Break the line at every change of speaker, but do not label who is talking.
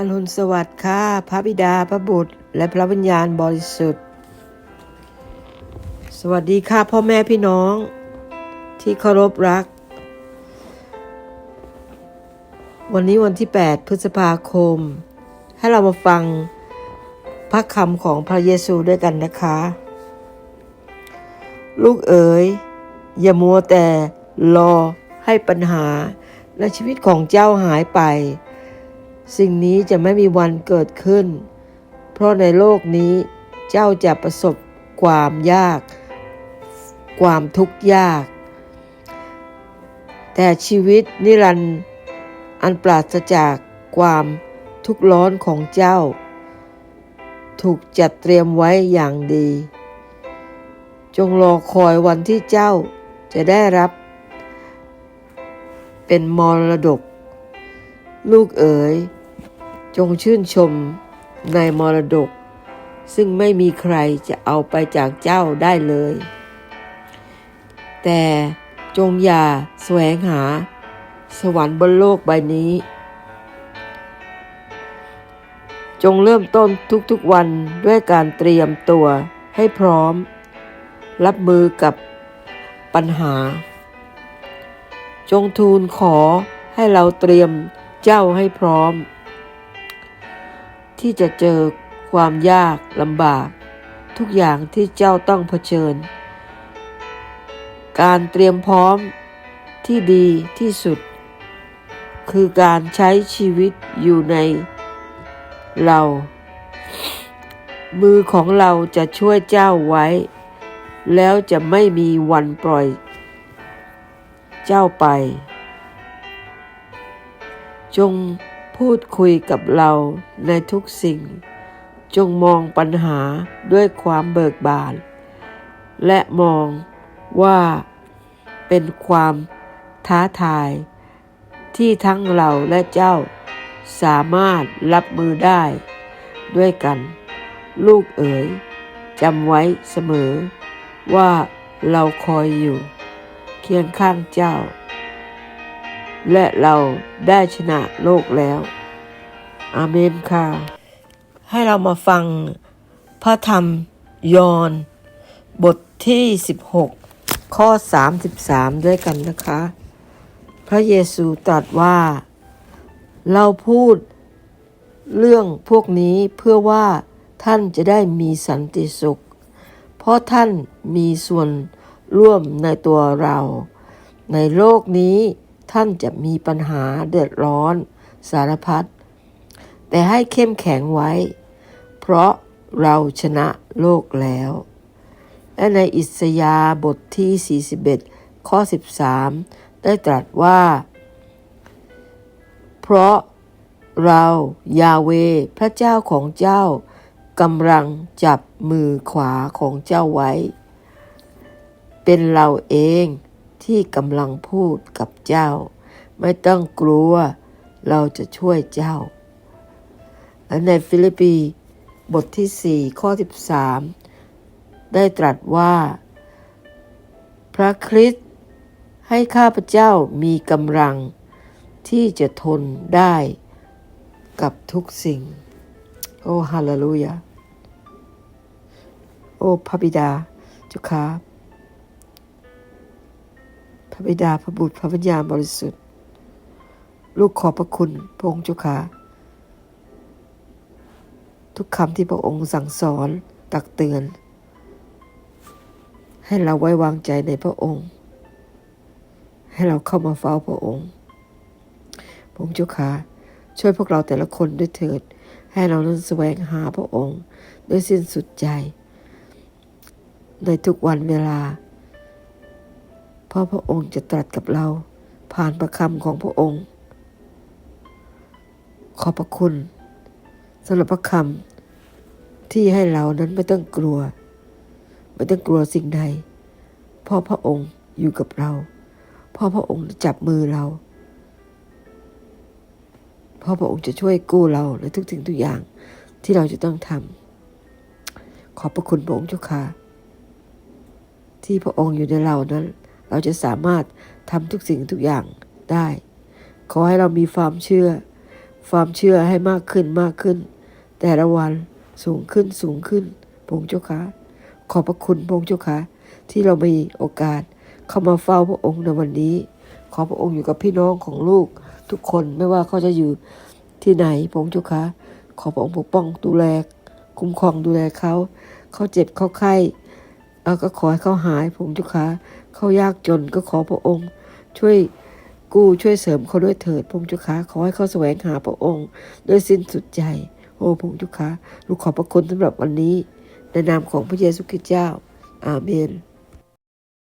อรุณสวัสดิ์ค่ะพระบิดาพระบุตร และพระวิญญาณบริสุทธิ์ สวัสดีค่ะพ่อแม่พี่น้อง ที่เคารพรัก วันนี้วันที่ 8 พฤษภาคม ให้เรามาฟังพระคำของพระเยซูด้วยกันนะคะ ลูกเอ๋ย อย่ามัวแต่รอให้ปัญหา และชีวิตของเจ้าหายไป สิ่งนี้จะไม่มีวันเกิดขึ้น เพราะในโลกนี้เจ้าจะประสบความยาก ความทุกข์ยาก แต่ชีวิตนิรันดร์อันปราศจากความทุกข์ร้อนของเจ้า ถูกจัดเตรียมไว้อย่างดี จงรอคอยวันที่เจ้าจะได้รับ เป็นมรดก ลูกเอ๋ย จงชื่นชมในมรดก ซึ่งไม่มีใครจะเอาไปจากเจ้าได้เลย แต่จงอย่าแสวงหาสวรรค์บนโลกใบนี้ จงเริ่มต้นทุกๆวันด้วยการเตรียมตัวให้พร้อม รับมือกับปัญหา จงทูลขอให้เราเตรียมเจ้าให้พร้อม ที่จะเจอความยากลำบาก ทุกอย่างที่เจ้าต้องเผชิญ การเตรียมพร้อมที่ดีที่สุด คือการใช้ชีวิตอยู่ในเรา มือของเราจะช่วยเจ้าไว้ แล้วจะไม่มีวันปล่อย เจ้าไป จง พูดคุยกับเราในทุกสิ่ง จงมองปัญหาด้วยความเบิกบาน และมองว่าเป็นความท้าทาย ที่ทั้งเราและเจ้าสามารถรับมือได้ด้วยกัน ลูกเอ๋ยจำไว้เสมอ ว่าเราคอยอยู่ เคียงข้างเจ้า และเราได้ชนะโลกแล้ว อาเมนค่ะ ให้เรามาฟังพระธรรมยอห์นบทที่ 16 ข้อ 33 ด้วยกันนะคะ พระเยซูตรัสว่า เราพูดเรื่องพวกนี้เพื่อว่าท่านจะได้มีสันติสุข เพราะท่านมีส่วนร่วมในตัวเรา ในโลกนี้ท่านจะมีปัญหาเดือดร้อนสารพัด แต่ให้เข้มแข็งไว้ เพราะเราชนะโลกแล้ว และในอิสยาบทที่ 41 ข้อ 13 ได้ตรัสว่า เพราะเรายาเวพระเจ้าของเจ้ากำลังจับมือขวาของเจ้าไว้ เป็นเราเองที่กำลังพูดกับเจ้า ไม่ต้องกลัวเราจะช่วยเจ้า และในฟิลิปปีบทที่ 4 ข้อ 13 ได้ตรัสว่า พระคริสต์ให้ข้าพเจ้ามีกำลังที่จะทนได้กับทุกสิ่ง โอ้ฮาเลลูยา โอ้พระบิดาจ้าค่ะพระบิดาพระบุตรพระวิญญาณบริสุทธิ์ ลูกขอบพระคุณพระองค์จ้าค่ะ ทุกคำที่พระองค์สั่งสอนตักเตือน ให้เราไว้วางใจในพระองค์ ให้เราเข้ามาเฝ้าพระองค์พระองค์เจ้าค่ะช่วยพวกเราแต่ละคนด้วยเถิด ให้เรานั้นแสวงหาพระองค์ ด้วยสิ้นสุดใจ ในทุกวันเวลา เพราะพระองค์จะตรัสกับเราผ่านประคำของพระองค์ ขอบพระคุณ สำหรับพระคำที่ให้เรานั้นไม่ต้องกลัว ไม่ต้องกลัวสิ่งใดเพราะพระองค์อยู่กับเราเพราะพระองค์จับมือเราเพราะพระองค์จะช่วยกู้เราในทุกสิ่งทุกอย่างที่เราจะต้องทำขอบพระคุณพระองค์เจ้าค่ะที่พระองค์อยู่ในเรานั้น เราจะสามารถทำทุกสิ่งทุกอย่างได้ ขอให้เรามีความเชื่อ ความเชื่อให้มากขึ้นมากขึ้น แต่ละวันสูงขึ้นสูงขึ้นพงเจ้าค่ะขอบพระคุณพงเจ้าค่ะที่เรามีโอกาสเข้ามาเฝ้าพระองค์ในวันนี้ ขอพระองค์อยู่กับพี่น้องของลูกทุกคนไม่ว่าเขาจะอยู่ที่ไหนพงเจ้าค่ะขอพระองค์ปกป้องดูแลคุ้มครองดูแลเขา เขาเจ็บเขาไข้เออก็ขอให้เขาหายพงเจ้าค่ะเขายากจนก็ขอพระองค์ ช่วยกู้ช่วยเสริมเขาด้วยเถิดพงเจ้าค่ะขอให้เขาแสวงหาพระองค์ ด้วยสิ้นสุดใจ โอ้พระองค์เจ้าค่ะลูกขอบพระคุณสำหรับวันนี้ในนามของพระเยซูคริสต์เจ้า อาเมน